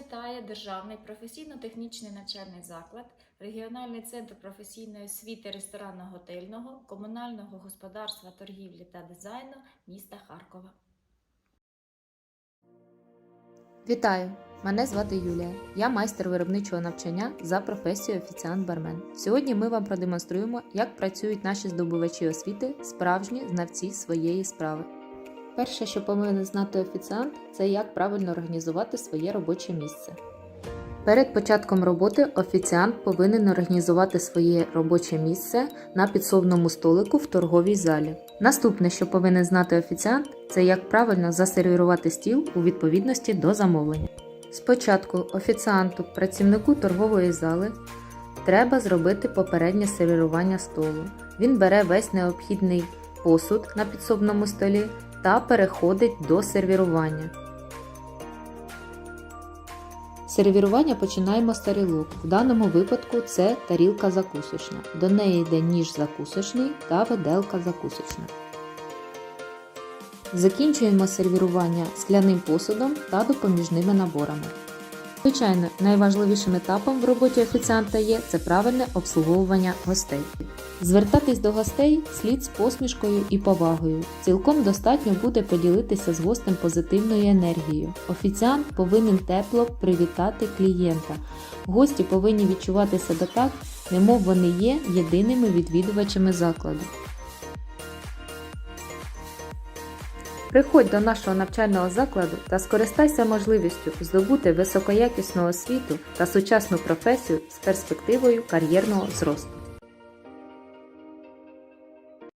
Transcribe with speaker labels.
Speaker 1: Вітає Державний професійно-технічний навчальний заклад, регіональний центр професійної освіти ресторанно-готельного, комунального господарства, торгівлі та дизайну міста Харкова.
Speaker 2: Вітаю! Мене звати Юлія. Я майстер виробничого навчання за професією офіціант-бармен. Сьогодні ми вам продемонструємо, як працюють наші здобувачі освіти, справжні знавці своєї справи. Перше, що повинен знати офіціант, це як правильно організувати своє робоче місце. Перед початком роботи офіціант повинен організувати своє робоче місце на підсобному столику в торговій залі. Наступне, що повинен знати офіціант, це як правильно засервірувати стіл у відповідності до замовлення. Спочатку офіціанту, працівнику торгової зали, треба зробити попереднє сервірування столу. Він бере весь необхідний посуд на підсобному столі та переходить до сервірування. Сервірування починаємо з тарілок. В даному випадку це тарілка закусочна. До неї йде ніж закусочний та виделка закусочна. Закінчуємо сервірування скляним посудом та допоміжними наборами. Звичайно, найважливішим етапом в роботі офіціанта є це правильне обслуговування гостей. Звертатись до гостей слід з посмішкою і повагою. Цілком достатньо буде поділитися з гостем позитивною енергією. Офіціант повинен тепло привітати клієнта. Гості повинні відчувати себе так, немов вони є єдиними відвідувачами закладу. Приходь до нашого навчального закладу та скористайся можливістю здобути високоякісну освіту та сучасну професію з перспективою кар'єрного зросту.